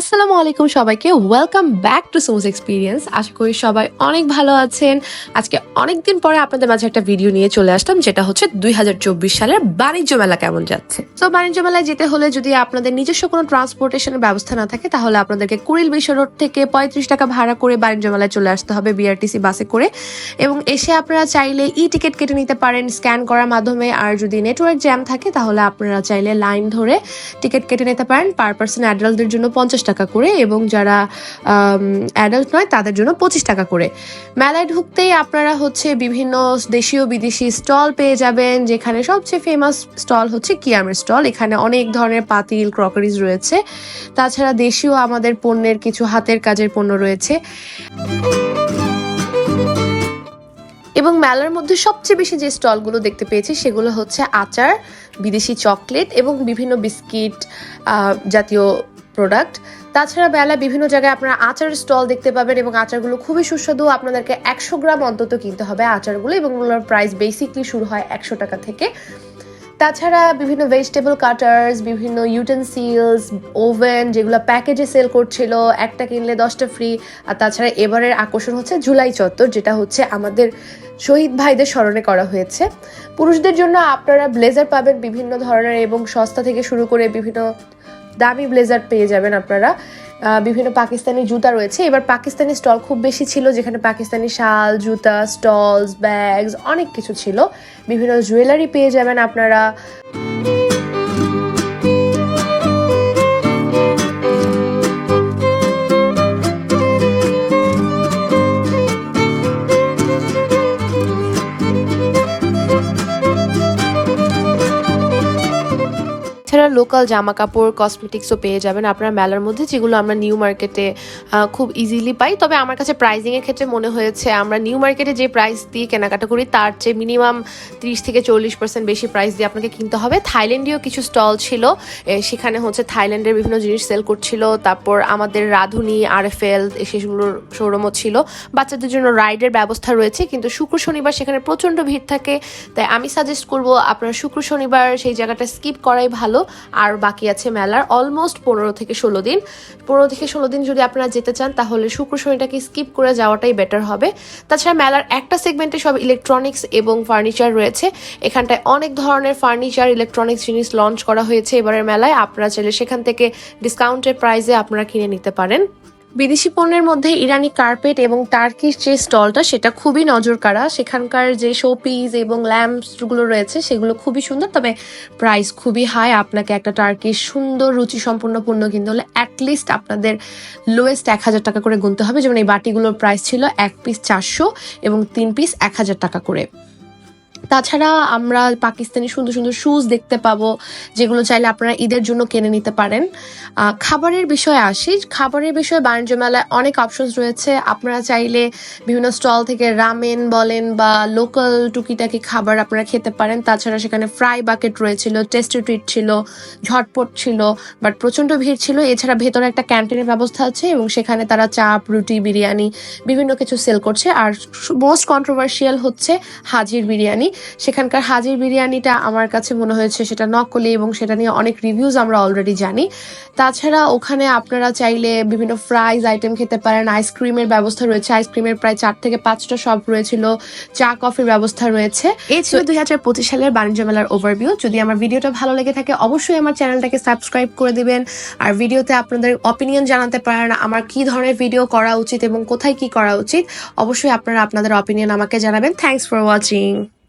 আসসালামু আলাইকুম সবাইকে। Welcome back to Soma's experience আশা করি সবাই অনেক ভালো আছেন। আজকে অনেক দিন পরে আপনাদের মাঝে একটা ভিডিও নিয়ে চলে আসলাম, যেটা হচ্ছে দুই হাজার চব্বিশ সালের বাণিজ্য মেলা কেমন যাচ্ছে। তো বাণিজ্য মেলায় যেতে হলে যদি আপনাদের নিজস্ব কোনো ট্রান্সপোর্টেশনের ব্যবস্থা না থাকে, তাহলে আপনাদেরকে কুড়িল বিশ্ব রোড থেকে পঁয়ত্রিশ টাকা ভাড়া করে বাণিজ্য মেলায় চলে আসতে হবে বিআরটিসি বাসে করে। এবং এসে আপনারা চাইলে ই টিকিট কেটে নিতে পারেন স্ক্যান করার মাধ্যমে। আর যদি নেটওয়ার্ক জ্যাম থাকে, তাহলে আপনারা চাইলে লাইন ধরে টিকিট কেটে নিতে পারেন। পার পার্সন অ্যাডাল্টদের জন্য পঞ্চাশ টাকা করে এবং যারা অ্যাডাল্ট নয়, তাদের জন্য পঁচিশ টাকা করে। মেলায় ঢুকতেই আপনারা হচ্ছে বিভিন্ন দেশীয়, বিদেশি স্টল পেয়ে যাবেন, যেখানে সবচেয়ে ফেমাস স্টল হচ্ছে কিয়ামের স্টল। এখানে অনেক ধরনের পাতিল ক্রকারিজ রয়েছে। তাছাড়া দেশীয় আমাদের পণ্যের কিছু হাতের কাজের পণ্য রয়েছে। এবং মেলার মধ্যে সবচেয়ে বেশি যে স্টলগুলো দেখতে পেয়েছি, সেগুলো হচ্ছে আচার, বিদেশি চকলেট এবং বিভিন্ন বিস্কিট জাতীয় প্রোডাক্ট তাছাড়া বেলা বিভিন্ন জায়গায় আপনারা আচার স্টল দেখতে পাবেন এবং আচারগুলো খুবই সুস্বাদু। আপনাদেরকে একশো গ্রাম অন্তত কিনতে হবে আচারগুলো এবং ওগুলোর প্রাইস বেসিকলি শুরু হয় একশো টাকা থেকে। তাছাড়া বিভিন্ন ভেজিটেবল কাটার্স বিভিন্ন ইউটেন্সিলস ওভেন যেগুলো প্যাকেজে সেল করছিল, একটা কিনলে দশটা ফ্রি আর তাছাড়া এবারের আকর্ষণ হচ্ছে জুলাই চত্বর, যেটা হচ্ছে আমাদের শহীদ ভাইদের স্মরণে করা হয়েছে। পুরুষদের জন্য আপনারা ব্লেজার পাবেন বিভিন্ন ধরনের এবং সস্তা থেকে শুরু করে বিভিন্ন দামি ব্লেজার পেয়ে যাবেন আপনারা। বিভিন্ন পাকিস্তানি জুতা রয়েছে। এবার পাকিস্তানি স্টল খুব বেশি ছিল, যেখানে পাকিস্তানি শাল, জুতা, স্টলস, ব্যাগস অনেক কিছু ছিল। বিভিন্ন জুয়েলারি পেয়ে যাবেন আপনারা। এছাড়া লোকাল জামা কাপড় কসমেটিক্সও পেয়ে যাবেন আপনার মেলার মধ্যে, যেগুলো আমরা নিউ মার্কেটে খুব ইজিলি পাই। তবে আমার কাছে প্রাইজিংয়ের ক্ষেত্রে মনে হয়েছে, আমরা নিউ মার্কেটে যে প্রাইস দিয়ে কেনাকাটা করি, তার চেয়ে মিনিমাম তিরিশ থেকে চল্লিশ পার্সেন্ট বেশি প্রাইস দিয়ে আপনাকে কিনতে হবে। থাইল্যান্ডীয় কিছু স্টল ছিল সেখানে হচ্ছে থাইল্যান্ডের বিভিন্ন জিনিস সেল করছিল। তারপর আমাদের রাধুনি আর এফ এল সেগুলোর শোরুমও ছিল। বাচ্চাদের জন্য রাইডের ব্যবস্থা রয়েছে, কিন্তু শুক্র, শনিবার সেখানে প্রচণ্ড ভিড় থাকে। তাই আমি সাজেস্ট করব, আপনারা শুক্র, শনিবার সেই জায়গাটা স্কিপ করাই ভালো। আর বাকি আছে মেলার অলমোস্ট পনেরো থেকে ষোলো দিন। পনেরো থেকে ষোলো দিন যদি আপনারা যেতে চান, তাহলে শুক্র শনিটাকে স্কিপ করে যাওয়াটাই বেটার হবে। তাছাড়া মেলার একটা সেগমেন্টে সব ইলেকট্রনিক্স এবং ফার্নিচার রয়েছে। এখানটায় অনেক ধরনের ফার্নিচার ইলেকট্রনিক্স জিনিস লঞ্চ করা হয়েছে এবারের মেলায়। আপনারা চাইলে সেখান থেকে ডিসকাউন্টের প্রাইসে আপনারা কিনে নিতে পারেন। বিদেশি পণ্যের মধ্যে ইরানি কার্পেট এবং টার্কিশ যে স্টলটা, সেটা খুবই নজর কাড়া সেখানকার যে শোপিস এবং ল্যাম্পসগুলো রয়েছে, সেগুলো খুবই সুন্দর, তবে প্রাইস খুবই হাই আপনাকে একটা টার্কিশ সুন্দর রুচি সম্পন্ন পণ্য কিনতে হলে অ্যাটলিস্ট আপনাদের লোয়েস্ট এক হাজার টাকা করে গুনতে হবে। যেমন এই বাটিগুলোর প্রাইস ছিল এক পিস চারশো এবং তিন পিস এক হাজার টাকা করে। তাছাড়া আমরা পাকিস্তানি সুন্দর সুন্দর শুজ দেখতে পাবো, যেগুলো চাইলে আপনারা ঈদের জন্য কিনে নিতে পারেন। খাবারের বিষয়ে আসি। খাবারের বিষয়ে বাণিজ্য মেলায় অনেক অপশনস রয়েছে। আপনারা চাইলে বিভিন্ন স্টল থেকে রামেন বলেন বা লোকাল টুকিটাকি খাবার আপনারা খেতে পারেন। তাছাড়া সেখানে ফ্রাই বাকেট রয়েছিল টেস্টি ট্রিট ছিল, ঝটপট ছিল বাট প্রচণ্ড ভিড় ছিল। এছাড়া ভেতরে একটা ক্যান্টিনের ব্যবস্থা আছে এবং সেখানে তারা চাপ, রুটি, বিরিয়ানি, বিভিন্ন কিছু সেল করছে। আর মোস্ট কন্ট্রোভার্সিয়াল হচ্ছে হাজির বিরিয়ানি। সেখানকার হাজির বিরিয়ানিটা আমার কাছে মনে হয়েছে সেটা নকলি এবং সেটা নিয়ে অনেক রিভিউজ আমরা অলরেডি জানি। তাছাড়া ওখানে আপনারা চাইলে বিভিন্ন ফ্রাইজ আইটেম খেতে পারেন আইসক্রিমের ব্যবস্থা রয়েছে আইসক্রিমের প্রায় চার থেকে পাঁচটা শপ রয়েছিল চা কফির ব্যবস্থা রয়েছে। এই ছিল দুই হাজার পঁচিশ সালের বাণিজ্য মেলার ওভারভিউ যদি আমার ভিডিওটা ভালো লেগে থাকে অবশ্যই আমার চ্যানেলটাকে সাবস্ক্রাইব করে দিবেন। আর ভিডিওতে আপনাদের অপিনিয়ন জানাতে পারেন আমার কি ধরনের ভিডিও করা উচিত এবং কোথায় কি করা উচিত। অবশ্যই আপনারা আপনাদের অপিনিয়ন আমাকে জানাবেন। Thanks for watching